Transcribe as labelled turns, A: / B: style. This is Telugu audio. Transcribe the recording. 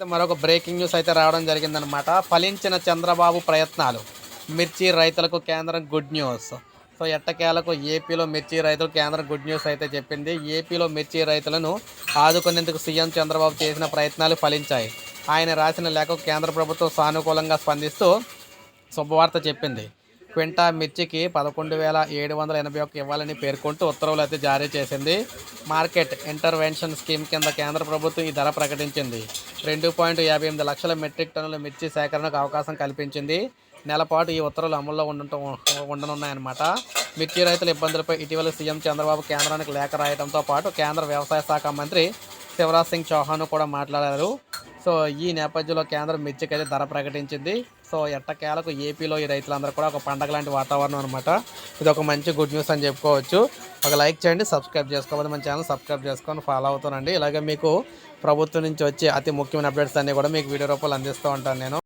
A: అయితే మరొక బ్రేకింగ్ న్యూస్ అయితే రావడం జరిగిందనమాట ఫలించిన చంద్రబాబు ప్రయత్నాలు. మిర్చి రైతులకు కేంద్రం గుడ్ న్యూస్ సో ఎట్టకేలకు ఏపీలో మిర్చి రైతులు కేంద్రం గుడ్ న్యూస్ అయితే చెప్పింది. ఏపీలో మిర్చి రైతులను ఆదుకునేందుకు సీఎం చంద్రబాబు చేసిన ప్రయత్నాలు ఫలించాయి. ఆయన రాసిన లేఖకు కేంద్ర ప్రభుత్వం సానుకూలంగా స్పందిస్తూ శుభవార్త చెప్పింది. క్వింటా మిర్చికి పదకొండు వేల ఏడు వందల ఎనభై ఒక్క ఇవ్వాలని పేర్కొంటూ ఉత్తర్వులు అయితే జారీ చేసింది. మార్కెట్ ఇంటర్వెన్షన్ స్కీమ్ కింద కేంద్ర ప్రభుత్వం ఈ ధర ప్రకటించింది. రెండు పాయింట్ యాభై ఎనిమిది లక్షల మెట్రిక్ టన్నుల మిర్చి సేకరణకు అవకాశం కల్పించింది. నెలపాటు ఈ ఉత్తర్వులు అమల్లో ఉండటం ఉండనున్నాయన్నమాట. మిర్చి రైతుల ఇబ్బందులపై ఇటీవల సీఎం చంద్రబాబు కేంద్రానికి లేఖ రాయడంతో పాటు కేంద్ర వ్యవసాయ శాఖ మంత్రి శివరాజ్ సింగ్ చౌహాన్ కూడా మాట్లాడారు. సో ఈ నేపథ్యంలో కేంద్రం మిర్చికి అయితే ధర ప్రకటించింది. సో ఎట్టకేలకు ఏపీలో ఈ రైతులందరూ కూడా ఒక పండగ లాంటి వాతావరణం అనమాట ఇది ఒక మంచి గుడ్ న్యూస్ అని చెప్పుకోవచ్చు. ఒక లైక్ చేయండి సబ్స్క్రైబ్ చేసుకోవాలి. మన ఛానల్ సబ్స్క్రైబ్ చేసుకొని ఫాలో అవుతానండి ఇలాగే మీకు ప్రభుత్వం నుంచి వచ్చే అతి ముఖ్యమైన అప్డేట్స్ అన్నీ కూడా మీకు వీడియో రూపాయలు అందిస్తూ ఉంటాను నేను.